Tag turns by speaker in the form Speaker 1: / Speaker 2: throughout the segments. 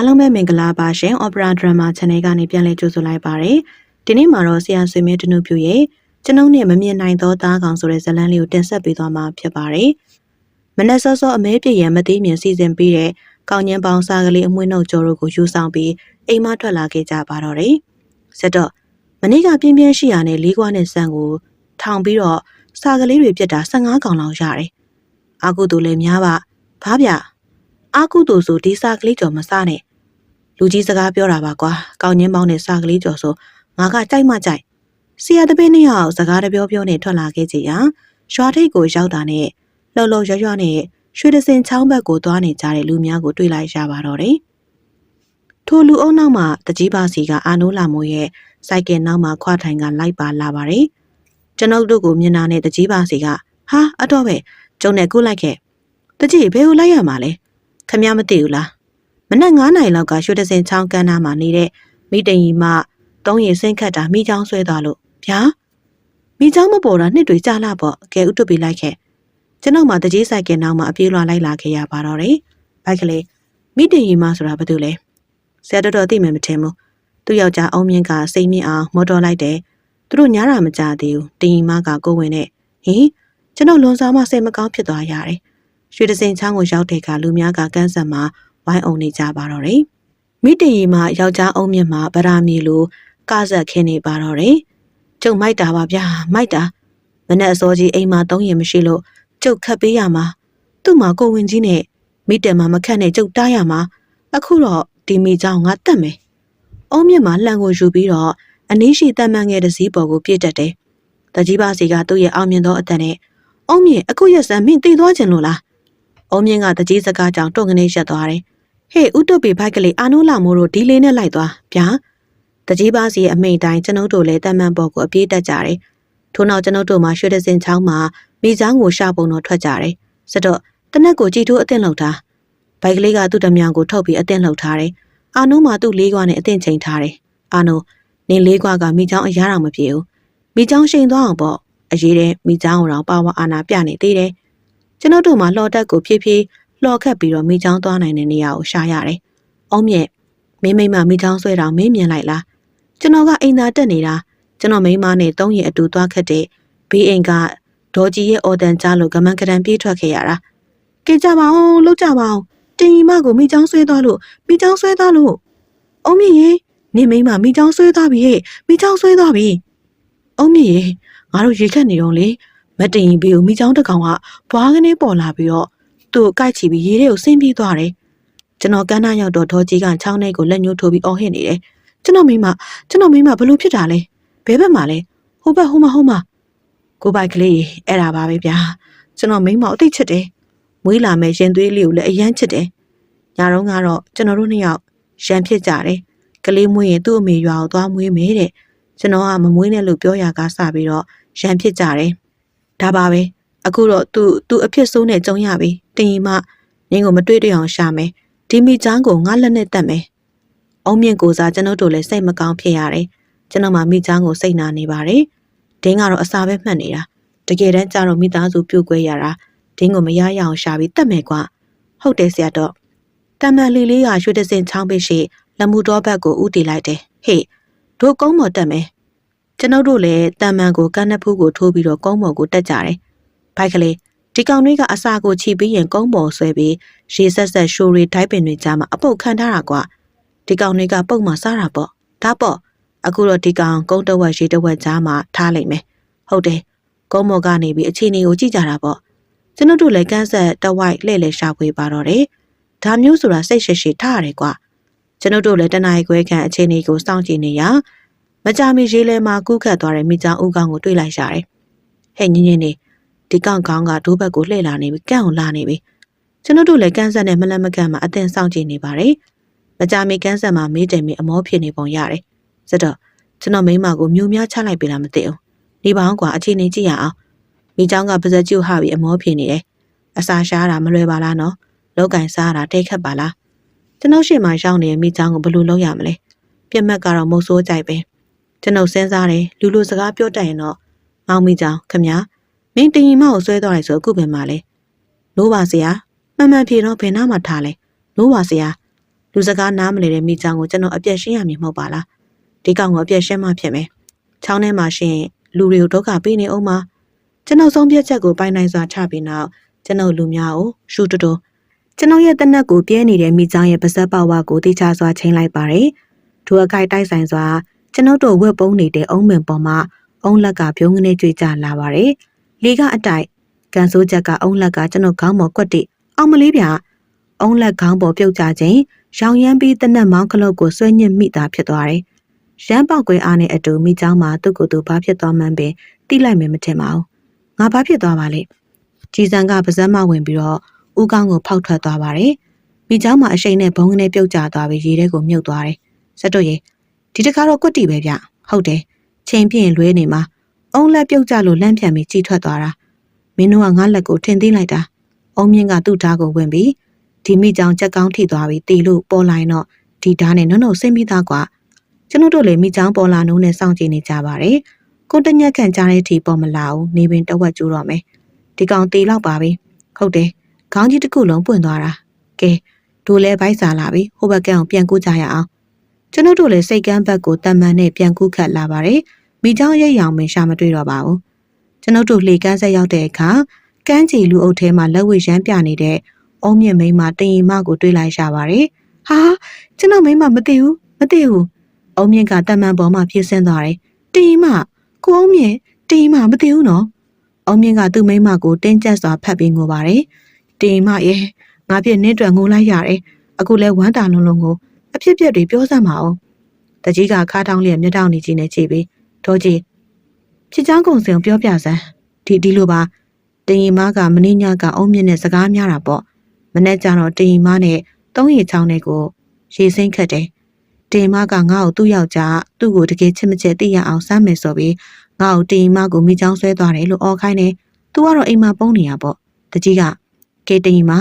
Speaker 1: အားလုံးပဲမင်္ဂလာပါရှင် Opera Drama Channel ကနေပြန်လည်ကြိုဆိုလိုက်ပါရစေ။ဒီနေ့မှာတော့ဆရာဆွေမြင့်တနုပြရဲ့ကျွန်ုပ်နဲ့မမြင်နိုင်သောသားကောင်ဆိုတဲ့ဇာတ်လမ်းလေးကိုတင်ဆက်ပေးသွားမှာဖြစ်ပါတယ်။မနက်စောစောအမဲပြည့်ရန်မသိမြင်စီစဉ်ပြီးတဲ့ကောင်းညင်းပေါင်းစားကလေးအမွှေးနှုတ်ကြော်တို့ကိုယူဆောင်ပြီးအိမ်မထွက်လာခဲ့ကြပါတော့တယ်။ဆက်တော့မနေ့ကပြင်းပြင်းရှိရနဲ့လေးခွားနဲ့ဆန်ကိုထောင်ပြီးတော့စားကလေးတွေပြက်တာ15កောင်လောက်ရတယ်။အာကုတူလည်းများပါ။ဘာဗျ။အာကုတူဆိုဒီစားကလေးကြော်မစားနဲ့ လူကြီးစကားပြောတာပါကွာကောင်းညင်းပေါင်းနဲ့စာကလေးကြော်ဆိုငါကကြိုက်မှကြိုက်ဆရာတပည့်နှစ်ယောက်စကားတပြောပြောနဲ့ထွက်လာခဲ့ကြရာရွာထိပ်ကိုရောက်တာနဲ့လှုပ်လှုပ်ရွရွနဲ့ရွှေတစင်ချောင်းဘက်ကိုသွားနေကြတဲ့လူများကိုတွေ့လိုက်ရပါတော့တယ်ထိုလူအုံနောက်မှာတကြီးပါစီကအာနိုးလာမိုးရဲ့စိုက်ကယ်နောက်မှာခွာထိုင်ကလိုက်ပါလာပါတယ်ကျွန်ုပ်တို့ကိုမျက်နှာနဲ့တကြီးပါစီကဟာအတော့ပဲကျုံနဲ့ကုလိုက်ခဲ့တကြီးဘယ်ကိုလိုက်ရမှာလဲခမမသိဘူးလား မနက်9နာရီလောက်ကရွှေတစင်ချောင်းကမ်းနားမှာနေတဲ့မိတိန်ကြီးမတုံးရင်ဆင်းခတ်တာမိချောင်းဆွဲသွားလို့ဗျာမိချောင်းမပေါ်တာနှစ်တွေကြာလာပေါ့ကဲဥတုပေးလိုက်ခဲ့ကျွန်တော်မှတကြီးဆိုင်ကနောက်မှာအပြေးလွှာလိုက်လာခဲ့ရပါတော့တယ်ဘိုက်ကလေးမိတိန်ကြီးမဆိုတာဘာတူလဲဆရာတော်တော်သိမယ်မထင်ဘူးသူ့ယောက်ျားအောင်မြင့်ကစိတ်မြင့်အောင်မော်တော်လိုက်တယ်သူတို့ညားတာမကြသေးဘူးတင်ကြီးမကကိုဝင်နဲ့ဟင်ကျွန်တော်လွန်စားမှစိတ်မကောင်းဖြစ်သွားရတယ်ရွှေတစင်ချောင်းကိုရောက်တဲ့အခါလူများကကန်းဆက်မှာ ဝိုင်းအောင်နေကြပါတော့တယ်။မိတရီမှာယောက်ျားအုံးမြင့်မှာဗရာမီလိုကဆက်ခင်းနေပါတော့တယ်။ကျုံမိုက်တာပါဗျာမိုက်တာမနဲ့အစောကြီးအိမ်မှာသုံးရင်မရှိလို့ကျုပ်ခတ်ပေးရမှာသူ့မှာကိုဝင်ကြီးနဲ့မိတယ်မှာမခတ်နဲ့ကျုပ်တားရမှာအခုတော့ဒီမိเจ้าငါတက်မယ်။အုံးမြင့်မှာလှန်ကိုယူပြီးတော့အနည်းရှိတမ်းမှန်ငယ်တစည်းပေါ်ကိုပြည့်တက်တယ်။တကြီးပါစီကသူ့ရဲ့အောင်မြင်သောအတန်နဲ့အုံးမြင့်အခုရက်စံမင်းတည်သွားခြင်းလို့လား။ အုံးမြင့်ကတကြီးစကားကြောင့်တုံကနေရက်သွားတယ်ဟေ့ဥတုပီဘိုက်ကလေးအာနိုးလာမိုးတို့ဒီလေးနဲ့လိုက်သွားဗျာတကြီးပါစီရဲ့အမိန်တိုင်းကျွန်ုပ်တို့လည်းတမန်ပေါ်ကိုအပြေးတက်ကြတယ်ထို့နောက်ကျွန်ုပ်တို့မှာရွှေတစင်ချောင်းမှာမိချောင်းကိုရှာပုံတော့ထွက်ကြတယ်စတော့တနက်ကိုကြည်ထိုးအသင့်လောက်တာဘိုက်ကလေးကသူ့တမန်ကိုထုတ်ပြီးအသင့်လောက်ထားတယ်အာနိုးမှာသူ့လေးခွားနဲ့အသင့်ချိန်ထားတယ်အာနိုးနင်းလေးခွားကမိချောင်းအရာတော်မပြေဘူးမိချောင်းရှိန်သွားအောင်ပေါ့အရေးတဲ့မိချောင်းတော်ပါဝါအာနာပြနေသေးတယ် ကျွန်ုပ်တို့မှာလှော်တက်ကိုဖြည်းဖြည်းလှော်ခတ်ပြီးတော့မိချောင်းသွားနိုင်တဲ့နေရာကိုရှာရတယ်။အုံးမြက်မင်းမိမမိချောင်းဆွဲတာမင်းမြင်လိုက်လား။ကျွန်တော်ကအိမ်သာတက်နေတာကျွန်တော်မိမနဲ့သုံးရင်အတူသွားခတ်တဲ့ဘေးအိမ်ကဒေါ်ကြီးရဲ့အော်တန်ကြားလို့ကမန်ကရန်ပြေးထွက်ခဲ့ရတာ။ကြကြပါအောင်လှုပ်ကြပါအောင်တင်ကြီးမကိုမိချောင်းဆွဲသွားလို့မိချောင်းဆွဲသွားလို့အုံးမြင့်ရေနေမိမမိချောင်းဆွဲသွားပြီဟဲ့မိချောင်းဆွဲသွားပြီအုံးမြင့်ရေငါတို့ရေခတ်နေတော့လေ မတင်ရင်ဘေးကိုမိချောင်းတစ်ကောင်ကဘွားကနေပေါ်လာပြီးတော့သူ့ကိုကိုက်ချီပြီးရေထဲကိုဆင်းပြေးသွားတယ်။ကျွန်တော်ကန်းနာရောက်တော့ဒေါ်ကြီးကချောင်းထဲကိုလက်ညှိုးထိုးပြီးအော်ဟစ်နေတယ်။ကျွန်တော်မိမကျွန်တော်မိမဘလို့ဖြစ်တာလဲ။ဘဲဘက်မှာလဲ။ဟိုဘက်ဟိုမှာဟိုမှာကိုပိုက်ကလေးအဲ့ဒါပါပဲဗျာ။ကျွန်တော်မိမအသိချစ်တယ်။မွေးလာမဲ့ရင်သွေးလေးကိုလည်းအယမ်းချစ်တယ်။ညာတော့ကတော့ကျွန်တော်တို့နှစ်ယောက်ရန်ဖြစ်ကြတယ်။ကလေးမွေးရင်သူ့အမေရွာကိုသွားမွေးမယ်တဲ့။ကျွန်တော်ကမမွေးနဲ့လို့ပြောရကားစပြီးတော့ရန်ဖြစ်ကြတယ်။ ဒါပါပဲ။အခုတော့သူသူအဖြစ်ဆိုးနဲ့ကြုံရပြီတင်ရင်မှငင်းကိုမတွေ့တွေ့အောင်ရှာမယ်ဒီမိချောင်းကိုငါလက်နဲ့တက်မယ်အုံမြင့်ကိုစားကျွန်ုပ်တို့လည်းစိတ်မကောင်းဖြစ်ရတယ်ကျွန်တော်မှမိချောင်းကိုစိတ်နာနေပါတယ်ဒင်းကတော့အစာပဲမှတ်နေတာတကယ်တမ်းကျတော့မိသားစုပြုတ်ကွဲရတာဒင်းကိုမရရအောင်ရှာပြီးတက်မယ်ကွာဟုတ်တယ်ဆရာတော့တမန်လီလေးကရွှေတစင်ချောင်းပိရှိလမှုတော်ဘက်ကိုဥတီလိုက်တယ်ဟေ့တို့ကုန်းပေါ်တက်မယ် ကျွန်ုပ်တို့လည်းတမန်ကိုကန်းနဖူးကိုထိုးပြီးတော့ကုန်းပေါ်ကိုတက်ကြတယ်ဘိုက်ကလေးဒီကောင်တွေကအစာကိုချီပြီးရင်ကုန်းပေါ်ဆွဲပြီးရေဆက်ဆက်ရှိုးရီဒိုက်ပင်တွေကြားမှာအပုတ်ခံထားတာကွာဒီကောင်တွေကပုတ်မှစားတာပေါ့ဒါပေါ့အခုတော့ဒီကောင်ကုန်းတဝက်ရေတဝက်ကြားမှာထားလိုက်မယ်ဟုတ်တယ်ကုန်းမော်ကနေပြီးအခြေအနေကိုကြည့်ကြတာပေါ့ကျွန်တော်တို့လည်းကန်းဆက်တဝိုက်လှည့်လှည့်ရှာဖွေပါတော့တယ်ဒါမျိုးဆိုတာစိတ်ရှိရှိထားရတယ်ကွာကျွန်တော်တို့လည်းတနင်္လာခွဲခန့်အခြေအနေကိုစောင့်ကြည့်နေရ မကြမီရေးလဲမှာကူးခတ်သွားတဲ့မိချောင်းဦးကောင်ကိုတွေ့လိုက်ရတယ်။ဟဲ့ညင်းညင်းနေဒီကောင်ကောင်ကဒိုးဘက်ကိုလှည့်လာနေပြီကန့်ကိုလာနေပြီ။ကျွန်တော်တို့လည်းကန်းဆက်နဲ့မလန့်မကန့်မှာအသင်ဆောင်ကြည့်နေပါတယ်။မကြမီကန်းဆက်မှာမေးတယ်မေးအမောဖြစ်နေပုံရတယ်။စတော့ကျွန်တော်မိမကိုမြူများချလိုက်ပြီလားမသိဘူး။နေပါအောင်ကွာအခြေအနေကြည့်ရအောင်။မိချောင်းကပါဇက်ကျူဟပြီးအမောဖြစ်နေတယ်။အစာရှားတာမလွယ်ပါလားနော်။လောက်ကင်စားတာတိတ်ခတ်ပါလား။ကျွန်တော်ရှေ့မှာရောက်နေတဲ့မိချောင်းကိုဘယ်လိုလုပ်ရမလဲ။ပြက်မက်ကတော့မုတ်ဆိုးကြိုက်ပဲ။ ကျွန်ုပ်စဉ်းစားတယ်လူလူစကားပြောတတ်ရင်တော့မောင်မိကြောင်ခမမင်းတင်ရင်မကိုဆွဲသွားတယ်ဆိုအခုပဲမှလဲနိုးပါစရာမှန်မှန်ဖြေတော့ဘယ်နာမှထားလဲနိုးပါစရာလူစကားနားမလည်တဲ့မိကြောင်ကိုကျွန်တော်အပြက်ရှင်းရမည်မဟုတ်ပါလားဒီကောင်ကအပြက်ရှင်းမှဖြစ်မယ်ချောင်းထဲမှာရှင်လူတွေကိုဒုက္ခပေးနေအောင်မှာကျွန်ုပ်ဆုံးဖြတ်ချက်ကိုပိုင်နိုင်စွာချပြီးနောက်ကျွန်ုပ်လူများကိုရှူတတော်ကျွန်ုပ်ရဲ့တနက်ကိုပြဲနေတဲ့မိကြောင်ရဲ့ပါဇက်ပါဝါကိုတိကျစွာချိန်လိုက်ပါတယ်ဒူအခိုက်တိုက်ဆိုင်စွာ ကျွန်ုပ်တို့ဝက်ပုံးနေတဲ့အုံးမင်ပေါ်မှာအုံးလက်ကပြုံးကနေကြွေကြလာပါတယ်လေကအတိုက်ကန်ဆိုးချက်ကအုံးလက်ကကျွန်တော်ခေါင်းပေါ်ကွက်တိအောင်မလေးဗျာအုံးလက်ခေါင်းပေါ်ပြုတ်ကြခြင်းရောင်ရမ်းပြီးတနက်မောင်းကလုတ်ကိုဆွဲညစ်မိတာဖြစ်သွားတယ်။ရမ်းပေါက်ကွဲအားနဲ့အတူမိเจ้าမှာသူ့ကိုယ်သူဘာဖြစ်သွားမှန်းပင်သိလိုက်မယ်မထင်ပါဘူး။ငါဘာဖြစ်သွားပါလဲ။ကြီးစံကပါဇက်မဝင်ပြီးတော့ဦးကောင်းကိုဖောက်ထွက်သွားပါတယ်။မိเจ้าမှာအရှိန်နဲ့ဘုံကနေပြုတ်ကျသွားပြီးရေထဲကိုမြုပ်သွားတယ်။စက်တော့ရေ ဒီတခါတော့ကွက်တီပဲဗျ။ဟုတ်တယ်။ချိန်ပြင်းလွဲနေမှာအုံလက်ပြုတ်ကျလို့လန့်ပြန်ပြီးကြည်ထွက်သွားတာ။မင်းတို့ကငါလက်ကိုထင်သိလိုက်တာ။အုံမြင့်ကသူ့ဓာတ်ကိုဝင်ပြီးဒီမိကြောင်ချက်ကောင်းထိသွားပြီးတီလို့ပေါ်လာရင်တော့ဒီဓာတ်နဲ့နုံနုံဆင်းပြီးသားကွာကျွန်တို့တို့လည်းမိကြောင်ပေါ်လာနှုံးနဲ့စောင့်ကြည့်နေကြပါတယ်ကိုတညက်ခန့်ကြားတဲ့အထိပေါ်မလာဘူးနေပင်တဝက်ကျိုးတော့မယ်ဒီကောင်တီလောက်ပါပြီဟုတ်တယ်ခေါင်းကြီးတစ်ခုလုံးပွင့်သွားတာကဲတို့လဲဗိုက်စာလာပြီဟိုဘက်ကအောင်ပြန်ကူးကြရအောင် ကျွန်တို့တို့လည်းစိတ်ကမ်းဘက်ကိုတမန်နဲ့ပြန်ကူးခတ်လာပါတယ်မိကြောင်ရိပ်ရောင်မရှာမတွေ့တော့ပါဘူးကျွန်တို့တို့လေကန်းဆက်ရောက်တဲ့အခါကန်းချီလူအုပ်ထဲမှာလက်ဝဲရမ်းပြနေတဲ့အုံးမြင့်မိန်းမတင်ရင်မကိုတွေးလိုက်ရပါတယ်။ဟာကျွန်တော်မိန်းမမသိဘူးမသိဘူး။အုံးမြင့်ကတမန်ပေါ်မှာပြေးဆင်းသွားတယ်။တင်ရင်မကိုအုံးမြင့်တင်ရင်မမသိဘူးနော်။အုံးမြင့်ကသူ့မိန်းမကိုတင်းကျပ်စွာဖတ်ပြီးငိုပါတယ်။တင်ရင်မရဲ့ငါပြည့်နင်းတွယ်ငိုလိုက်ရတယ်။အခုလဲဝမ်းတာလုံးလုံးကိုအ ဖြစ်ပြက်တွေပြောစမ်းပါအောင်။တကြီးကခါတောင်းလျက်မျက်တောင်နေကြီးနဲ့ကြည့်ပြီးဒေါ်ကြီးဖြစ်ချောင်းကုံစင်ပြောပြစမ်းဒီဒီလိုပါတင်ရင်မကမင်းညကအုံးမြင့်နဲ့စကားများတာပေါ့မနေ့ကျတော့တင်မနဲ့သုံးရီချောင်းတွေကိုရေစိမ့်ခတ်တယ်။တင်မကငါ့ကိုသူ့ယောက်ျားသူ့ကိုတကယ်ချစ်မချစ်သိရအောင်စမ်းမယ်ဆိုပြီးငါ့ကိုတင်မကိုမိချောင်းဆွဲသွားတယ်လို့အော်ခိုင်းတယ်။ तू ကတော့အိမ်မှာပုံနေရပေါ့။တကြီးကကေတင်မ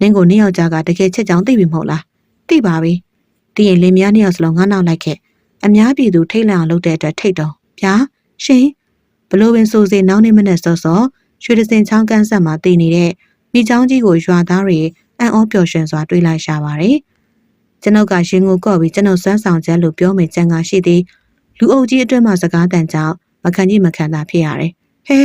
Speaker 1: နင်းကိုနင်းယောက်ျားကတကယ်ချစ်ကြောင်းသိပြီမဟုတ်လား။သိပါပြီ။ တည်ရင်လင်မယားနှစ်ယောက်စလုံးငါနောက်လိုက်ခဲ့။အများပြည်သူထိတ်လန့်အောင်လုပ်တဲ့အတွက်ထိတ်တော့ဗျာရှင်ဘလို့ပင်ဆိုစေနောက်နေ့မနေ့စောစောရွှေဒစင်ချောင်းကန်းဆက်မှာတည်နေတဲ့မိချောင်းကြီးကိုရွာသားတွေအံ့ဩပျော်ရွှင်စွာတွေးလိုက်ရှာပါတယ်။ကျွန်ုပ်ကရင်ကိုကော့ပြီးကျွန်ုပ်စွမ်းဆောင်ချက်လို့ပြောမိကြံကရှိသည်လူအုပ်ကြီးအတွင်းမှာစကားတန်ကြောင့်မခံကြီးမခံတာဖြစ်ရတယ်။ဟဲ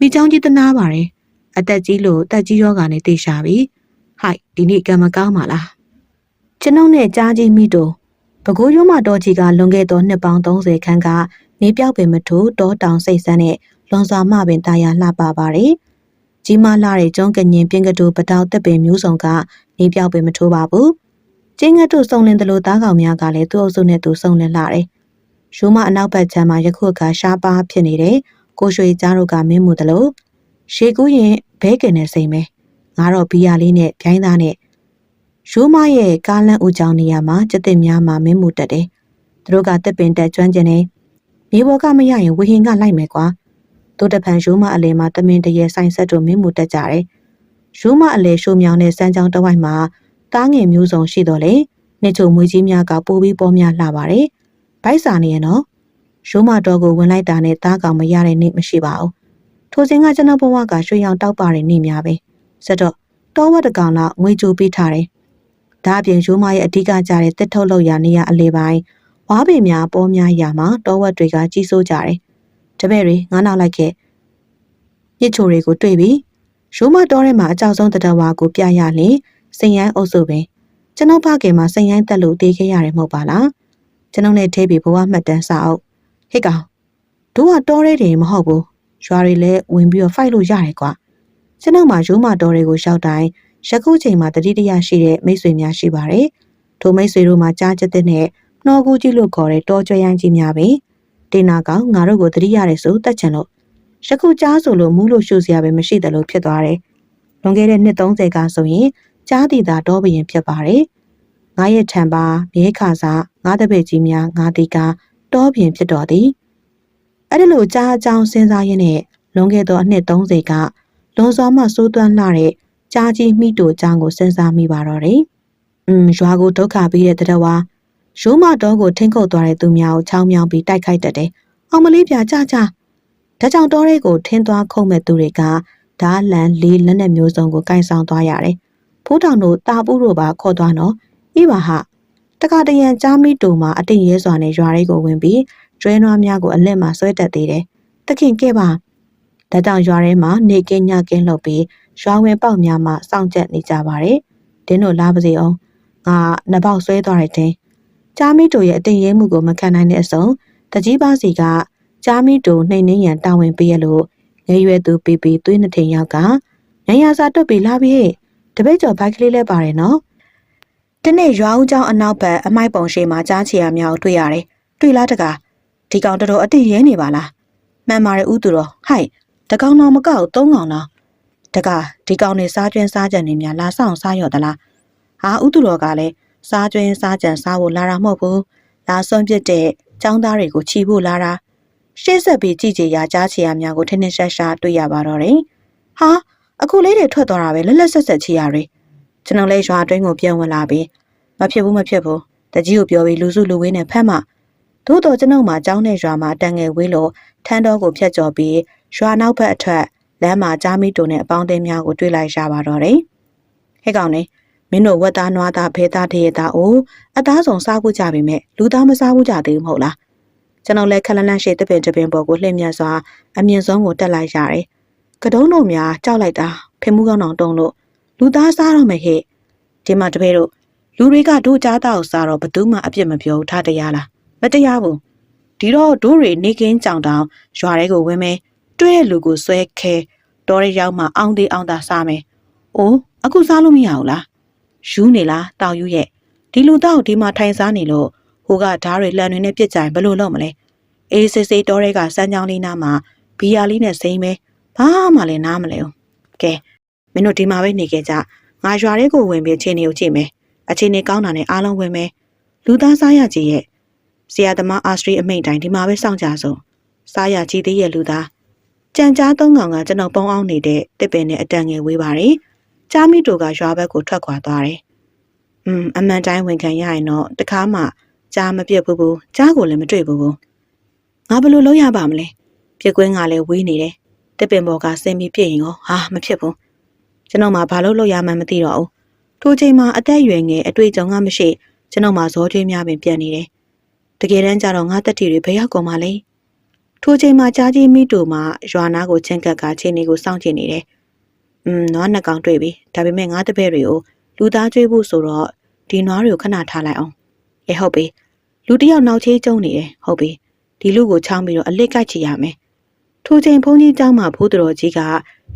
Speaker 1: မိချောင်းကြီးတနာပါတယ်။အသက်ကြီးလို့တက်ကြီးရောဂါနဲ့တေရှာပြီ။ဟိုက်ဒီနေ့ကံမကောင်းပါလား။ ကျွန်ုပ်နဲ့ကြားကြီးမိတို့ပကိုးရုံးမတော်ကြီးကလွန်ခဲ့သောနှစ်ပေါင်း30ခန်းကနေပြောက်ပင်မထိုးတောတောင်စိတ်ဆန်းနဲ့လွန်စွာမှပင်တာယာလှပပါတယ်။ကြီးမားလာတဲ့ကျုံးကညင်ပြင်းကတူပတောက်တက်ပင်မျိုးစုံကနေပြောက်ပင်မထိုးပါဘူး။ကျင်းငတ်တို့စုံလင်တယ်လို့သားကောင်များကလည်းသူ့အုပ်စုနဲ့သူစုံလင်လာတယ်။ရိုးမအနောက်ဘက်ခြမ်းမှာယခုအခါရှားပါဖြစ်နေတယ်။ကိုရွှေကြားတို့ကမင်းမှုတယ်လို့ရှေကူးရင်ဘဲကင်နဲ့စိမ်ပဲ။ငါတော့ဘီယာလေးနဲ့ပြိုင်းသားနဲ့ ရိုးမရဲ့ကားလန့်ဦးကြောင်နေရာမှာကျက်တင်များမှာမင်းမှုတက်တယ်။သူတို့ကတက်ပင်တက်ကျွမ်းကျင်နေမြေပေါ်ကမရရင်ဝဟင်ကလိုက်မယ်ကွာ။တို့တဖန်ရိုးမအလဲမှာတမင်တရေဆိုင်ဆက်တို့မင်းမူတက်ကြတယ်။ရိုးမအလဲရှိုးမြောင်တဲ့စမ်းချောင်းတစ်ဝိုက်မှာတားငယ်မျိုးစုံရှိတော့လေနှစ်ချုံမွေးကြီးများကပိုးပြီးပေါ်များလှပါတယ်။ဗိုက်စာနေရနော်။ရိုးမတော်ကိုဝင်လိုက်တာနဲ့တားကောင်မရတဲ့နေ့မရှိပါဘူး။ထိုစဉ်ကကျွန်တော်ဘဝကရွှေရောင်တောက်ပါတဲ့နေ့များပဲ။ဆက်တော့တောဝတ်တကောင်လောက်ငွေကြိုပေးထားတယ်။ ဒါအပြင်ရိုးမရဲ့အဓိကကြတဲ့တစ်ထုတ်လောက်ရနေရအလေပိုင်းဝါးပင်များပေါ်များရာမှာတောဝတ်တွေကကြီးစိုးကြတယ်တပည့်တွေငါးနောက်လိုက်ခဲ့မြစ်ချိုတွေကိုတွေ့ပြီရိုးမတော်ထဲမှာအကြောက်ဆုံးတတဝါကိုပြရလင်စိန်ရိုင်းအုပ်စုပဲကျွန်တော်ဖခင်မှာစိန်ရိုင်းတက်လို့တေးခဲ့ရတယ်မဟုတ်ပါလားကျွန်တော်နဲ့ထဲပြီးဘဝမှတ်တမ်းစာအုပ်ဟစ်ကောင်တို့ကတော်ရဲတယ်မဟုတ်ဘူးရွာတွေလည်းဝင်ပြီးတော့ဖိုက်လို့ရတယ်ကွာကျွန်တော်မှရိုးမတော်တွေကိုရှောက်တိုင်း ရခုချိန်မှာတတိတရရှိတဲ့မိတ်ဆွေများရှိပါတယ်ထိုမိတ်ဆွေတို့မှာကြားချက်တဲ့နဲ့နှောကူးကြီးလို့ခေါ်တဲ့တော်ကြွရိုင်းကြီးများပဲတင်နာကောင်ငါတို့ကိုတတိရတယ်ဆိုတတ်ချင်လို့ယခုကြားဆိုလို့မူးလို့ရှုစရာပဲမရှိတယ်လို့ဖြစ်သွားတယ်။လွန်ခဲ့တဲ့နှစ်30ကဆိုရင်ကြားတည်တာတော့ဘရင်ဖြစ်ပါတယ်။ငါရဲ့ထံပါမြဲခါစားငါတပည့်ကြီးများငါတီကတော့ဘရင်ဖြစ်တော်သည်။အဲ့ဒီလိုကြားအကြောင်းစဉ်းစားရင်းနဲ့လွန်ခဲ့သောအနှစ်30ကလွန်စွာမှစိုးသွမ်းလှတဲ့ ကြားကြီးမိတို့အကြောင်းကိုစဉ်းစားမိပါတော့တယ်။อืมရွာကိုဒုက္ခပြီးတဲ့တရဝါရိုးမတော်ကိုထင်းခုတ်သွားတဲ့သူများကိုချောင်းမြောင်းပြီးတိုက်ခိုက်တတ်တယ်။အောင်မလေးပြကြကြဒါကြောင့်တောရဲကိုထင်းသွားခုံမဲ့သူတွေကဓာလန်လေးလက်နဲ့မျိုးစုံကိုကင်ဆောင်သွားရတယ်။ဖိုးတောင်တို့တာပူတို့ပါခေါ်သွားနော်။ဤပါဟတခါတရံကြားမိတူမှာအတိတ်ရဲစွာနဲ့ရွာလေးကိုဝင်ပြီးကျွဲနွားများကိုအလက်မှာဆွဲတက်သေးတယ်။တခင်ကဲပါ။ဒါကြောင့်ရွာထဲမှာနေကင်းညကင်းလှုပ်ပြီး ရွာဝင်ပေါက်များမှစောင့်ကြက်နေကြပါတယ်။တင်းတို့လာပါစေအောင်။ငါနှစ်ပေါက်ဆွဲသွားတဲ့တင်း။ကြားမိတူရဲ့အတိတ်ရဲမှုကိုမခံနိုင်တဲ့အစုံတကြီးပါစီကကြားမိတူနှိမ်နှင်းရန်တာဝန်ပေးရလို့ငယ်ရွယ်သူပီပီသွေးနှစ်ထင်ရောက်ကညရစာတွတ်ပြီးလာပြီးတပိတ်ကျော်ဘိုက်ကလေးလဲပါတယ်နော်။ဒီနေ့ရွာဦးကျောင်းအနောက်ဘက်အမိုက်ပုံရှိမှာကြားချီရများကိုတွေ့ရတယ်။တွေ့လားတကားဒီကောင်တော်တော်အတိရဲနေပါလား။မှန်ပါတယ်ဥသူတော်ဟိုက်တကောင်တော့မကောက်သုံးကောင်တော့ တကားဒီကောင်နေစားကျွင်းစားကြံနေများလာဆောင်စားရော့သလား။ဟာဥသူတော်ကလည်းစားကျွင်းစားကြံစားဖို့လာတာမဟုတ်ဘူး။လာစွန့်ပစ်တဲ့ចောင်းသားတွေကိုချီဖို့လာတာ။ရှေ့ဆက်ပြီးကြည်ကြည်ရာကြားချီရများကိုထင်းထင်းရှားရှားတွေ့ရပါတော့တယ်။ဟာအခုလေးတွေထွက်သွားတာပဲလက်လက်ဆက်ဆက်ချီရတွေကျွန်တော်လည်းရွာအတွင်းကိုပြန်ဝင်လာပြီးမဖြစ်ဘူးမဖြစ်ဘူးတကြီးကိုပြောပြီးလူစုလူဝေးနဲ့ဖမ်းမှသို့တော်ကျွန်ုပ်မှာကျောင်းနဲ့ရွာမှာတန်ငယ်ဝေးလို့ထန်းတော်ကိုဖျက်ကျော်ပြီးရွာနောက်ဘက်အထက် လမ်းမှာကြားမီတုံနဲ့အပေါင်းအသင်းများကိုတွေ့လိုက်ရပါတော့တယ်ဟဲ့ကောင်နေမင်းတို့ဝက်သားနွားသားဖဲသားတရေသားအိုးအသားဆောင်စားဖို့ကြပြီမဲ့လူသားမစားဘူးကြသေးဘူးမဟုတ်လားကျွန်တော်လည်းခလန်းလန်းရှိတပင်တပင်ပေါ်ကိုလှည့်မြတ်စွာအမြင့်ဆုံးကိုတက်လိုက်ရတယ်ကတုံးတို့များကြောက်လိုက်တာဖင်မှုကောင်းအောင်တုံးလို့လူသားစားတော့မယ်ဟဲ့ဒီမှာတပည့်တို့လူတွေကတို့ကြားတောက်စားတော့ဘသူမှအပြစ်မပြောဘူးထားတရားလားမတရားဘူးဒီတော့တို့တွေနေကင်းကြောင်တောင်ရွာထဲကိုဝင်မယ် တွေ့တဲ့လူကိုဆွဲခဲတော်ရရောက်မှအောင်းသေးအောင်သာစားမယ်အိုးအခုစားလို့မရဘူးလားယူနေလားတောက်ယူရဲ့ဒီလူတော့ဒီမှာထိုင်စားနေလို့ဟိုကဓားတွေလှန်တွေနဲ့ပြစ်ကြရင်ဘယ်လိုလုပ်မလဲအေးစစ်စစ်တော်ရဲကစမ်းချောင်းလေးနားမှာဘီယာလေးနဲ့စိမ့်မယ်ဘာမှလည်းနားမလဲဘူးကဲမင်းတို့ဒီမှာပဲနေခဲ့ကြငါရွာလေးကိုဝင်ပြီးအခြေအနေကိုကြည့်မယ်အခြေအနေကောင်းတာနဲ့အားလုံးဝင်မယ်လူသားစားရကြီးရဲ့ဆရာသမားအာစထရီအမိန့်တိုင်းဒီမှာပဲစောင့်ကြဆုံးစားရကြီးသေးရဲ့လူသား ကြံကြားသုံးကောင်ကကျွန်တော်ပုံအောင်နေတဲ့တစ်ပင်နဲ့အတန်ငယ်ဝေးပါတယ်ကြားမိတူကရွာဘက်ကိုထွက်ခွာသွားတယ်อืมအမှန်တိုင်းဝန်ခံရရင်တော့တခါမှကြားမပြတ်ဘူးဘူးကြားကိုလည်းမတွေ့ဘူးဘူးငါဘယ်လိုလုပ်ရပါမလဲပြက်ကွင်းကလည်းဝေးနေတယ်တစ်ပင်ပေါ်ကဆင်းပြီးပြည့်ရင်ရောဟာမဖြစ်ဘူးကျွန်တော်မှဘာလို့လုပ်ရမှန်းမသိတော့ဘူးထိုချိန်မှာအသက်အရွယ်ငယ်အတွေ့အကြုံကမရှိကျွန်တော်မှဇောကျွေးများပင်ပြန်နေတယ်တကယ်တမ်းကျတော့ငါတက်တီတွေဘယ်ရောက်ကုန်မှလဲ ထိုချိန်မှာကြားကြီးမိတူမှာရွာနာကိုချင်းကပ်ကချင်းနေကိုစောင့်ကြည့်နေတယ်อืมနွားနှစ်ကောင်တွေ့ပြီဒါပေမဲ့ငါတပည့်တွေကိုလူသားကျွေးဖို့ဆိုတော့ဒီနွားတွေကိုခဏထားလိုက်အောင်အေးဟုတ်ပြီလူတယောက်နောက်ချေးကျုံနေတယ်ဟုတ်ပြီဒီလူကိုချောင်းပြီးတော့အလစ်ကိုက်ချရမယ်ထိုချိန်ဘုန်းကြီးเจ้าမှာဘိုးတော်ကြီးက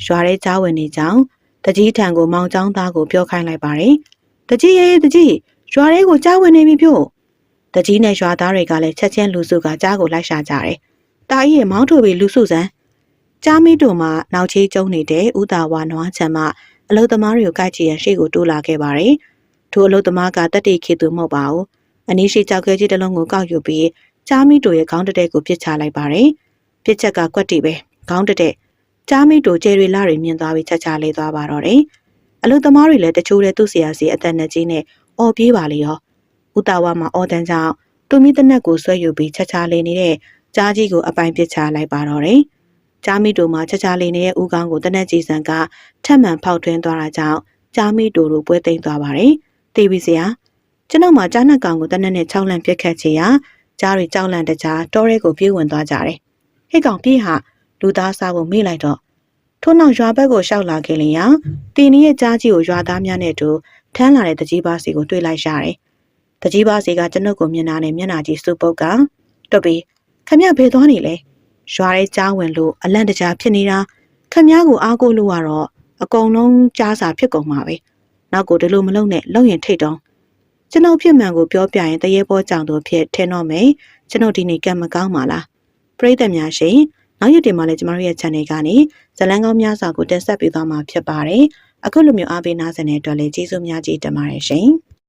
Speaker 1: ရွာထဲကြားဝင်နေကြောင်းတကြီးထံကိုမောင်ကျောင်းသားကိုပြောခိုင်းလိုက်ပါတယ်။တကြီးရဲ့တကြီးရွာလေးကိုကြားဝင်နေပြီဖြို့။တကြီးနဲ့ရွာသားတွေကလည်းချက်ချင်းလူစုကကြားကိုလိုက်ရှာကြတယ်။ တာကြီးရဲ့မောင်းထုတ်ပြီးလူစုစမ်းကြားမီတို့မှနောက်ချေးကျုံနေတဲ့ဥတာဝါနွားချံမှအလုသမားတွေကိုကြိုက်ချီရန်ရှေ့ကိုတိုးလာခဲ့ပါတယ်။ထိုအလုသမားကတက်တိခေသူမဟုတ်ပါဘူး။အနည်းရှိကြောက်ခဲကြီးတစ်လုံးကိုကောက်ယူပြီးကြားမီတို့ရဲ့ခေါင်းတက်တဲ့ကိုပြစ်ချလိုက်ပါတယ်။ပြစ်ချက်ကကွက်တီပဲခေါင်းတက်တဲ့ကြားမိတို့ကျယ်ရီလာတွေမြင်သွားပြီးချက်ချလေးသွားပါတော့တယ်။အလုသမားတွေလည်းတချို့တဲ့သူ့ဆရာစီအသက်နဲ့ကြီးနဲ့အော်ပြေးပါလေရော။ဥတာဝါမှာအော်တန်းကြောင့်သူမိတနက်ကိုဆွဲယူပြီးချက်ချလေးနေတဲ့ ကြားကြီးကိုအပိုင်ပစ်ချလိုက်ပါတော့တယ်။ကြားမိတို့မှာချက်ချလေးနေတဲ့ဥကောင်းကိုတနက်ကြီးစံကထက်မှန်ဖောက်ထွင်းသွားတာကြောင့်ကြားမိတို့တို့ပွဲသိမ်းသွားပါတယ်။တေးပြီဆရာကျွန်တော်မှကြားနှက်ကောင်ကိုတနက်နဲ့6လန့်ပြက်ခတ်ချေရာကြားတွေကြောက်လန့်တကြားတောရဲကိုပြေးဝင်သွားကြတယ်။ဟဲ့ကောင်ပြေးဟာလူသားစားဖို့မေ့လိုက်တော့ထို့နောက်ရွာဘက်ကိုရှောက်လာခဲ့လျင်တင်နီရဲ့ကြားကြီးကိုရွာသားများနဲ့အတူထမ်းလာတဲ့တကြီးပါစီကိုတွေ့လိုက်ရတယ်။တကြီးပါစီကကျွန်ုပ်ကိုမျက်နှာနဲ့မျက်နှာကြီးစုပ်ပုတ်ကတွတ်ပြီး ခမရဘယ်သွားနေလဲ။ရွာရဲ့ကြားဝင်လို့အလန့်တကြားဖြစ်နေတာခမရကိုအားကိုးလို့ကတော့အကုန်လုံးကြားစာဖြစ်ကုန်မှာပဲ။နောက်ကိုဒီလိုမလုပ်နဲ့လုံရင်ထိတ်တော့ကျွန်ုပ်ဖြစ်မှန်ကိုပြောပြရင်တရေပေါ်ကြောင်တို့ဖြစ်ထင်တော့မယ်ကျွန်ုပ်ဒီနေ့ကံမကောင်းပါလား။ပရိသတ်များရှင်နောက်ရက်တင်မှာလည်းကျမတို့ရဲ့ channel ကနေဇလန်းကောင်းများစွာကိုတင်ဆက်ပေးသွားမှာဖြစ်ပါတယ်။အခုလိုမျိုးအားပေးနားဆင်တဲ့အတွက်လည်းကျေးဇူးများကြီးတင်ပါတယ်ရှင်။